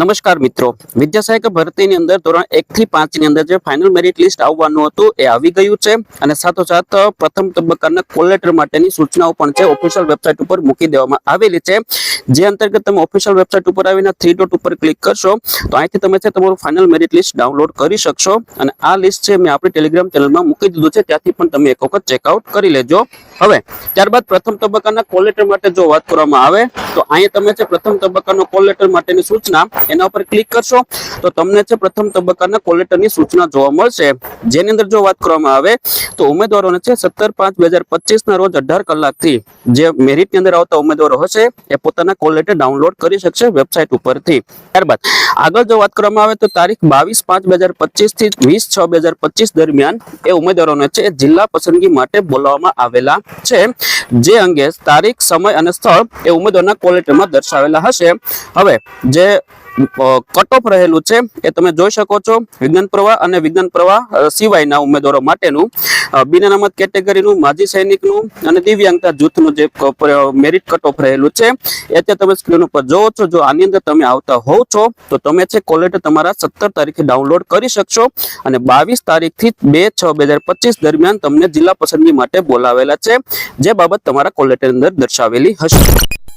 નમસ્કાર મિત્રો. વિદ્યાસહાયક ભરતીની અંદર ધોરણ એક થી પાંચની અંદર જે ફાઇનલ મેરિટ લિસ્ટ આવવાનું હતું એ આવી ગયું છે અને સાથોસાથ પ્રથમ તબક્કાના કોલેટર માટેની સૂચનાઓ પણ છે ઓફિશિયલ વેબસાઇટ ઉપર મૂકી દેવામાં આવેલી છે. જે અંતર્ગત તમે ઓફિશિયલ વેબસાઇટ ઉપર આવીને થ્રી ડોટ ઉપર ક્લિક કરશો, તો અહીંથી તમે છે તમારું ફાઇનલ મેરિટ લિસ્ટ ડાઉનલોડ કરી શકશો અને આ લિસ્ટ છે મેં આપણી ટેલિગ્રામ ચેનલમાં મૂકી દીધું છે, ત્યાંથી પણ તમે એક વખત ચેકઆઉટ કરી લેજો. હવે, ત્યારબાદ પ્રથમ તબક્કાના કોલેટર માટે જો વાત કરવામાં આવે, તો અહીંયા તમે છે પ્રથમ તબક્કાનો કોલેટર માટેની સૂચના એના ઉપર ક્લિક કરશો તો તમને છે પ્રથમ તબક્કાના કોલેટરની સૂચના જોવા મળશે. જેની અંદર જો વાત કરવામાં આવે તો ઉમેદવારોને છે સત્તર પાંચ બે હજાર પચીસ ના રોજ અઢાર કલાકથી જે મેરિટની અંદર આવતા ઉમેદવારો હશે એ પોતાના કોલેટર ડાઉનલોડ કરી શકશે વેબસાઇટ ઉપરથી. ત્યારબાદ આગળ જો વાત કરવામાં આવે તો તારીખ બાવીસ પાંચ બે હજાર પચીસથી વીસ છ બે હજાર પચીસ દરમિયાન એ ઉમેદવારોને છે જિલ્લા પસંદગી માટે બોલાવવામાં આવેલા છે. જે અંગે તારીખ, સમય અને સ્થળ એ ઉમેદવારના કોલેટરમાં દર્શાવેલા હશે. હવે જે કટ ઓફ રહેલું છે. એ તમે જોઈ શકો છો. વિજ્ઞાન પ્રવાહ અને વિજ્ઞાન પ્રવાહ સિવાયના ઉમેદવારો માટેનું બિન અનામત કેટેગરીનું, માજી સૈનિકનું અને દિવ્યાંગતા જૂથનું જે મેરિટ કટ રહેલું છે. એ અત્યારે તમે સ્ક્રીન ઉપર જોવો છો. જો આની અંદર તમે આવતા હોવ છો, તો તમે છે કોલેટ તમારા સત્તર તારીખે ડાઉનલોડ કરી શકશો અને બાવીસ તારીખથી બે છ બે દરમિયાન તમને જિલ્લા પસંદગી માટે બોલાવેલા છે. જે બાબત તમારા કોલેટની અંદર દર્શાવેલી હશે.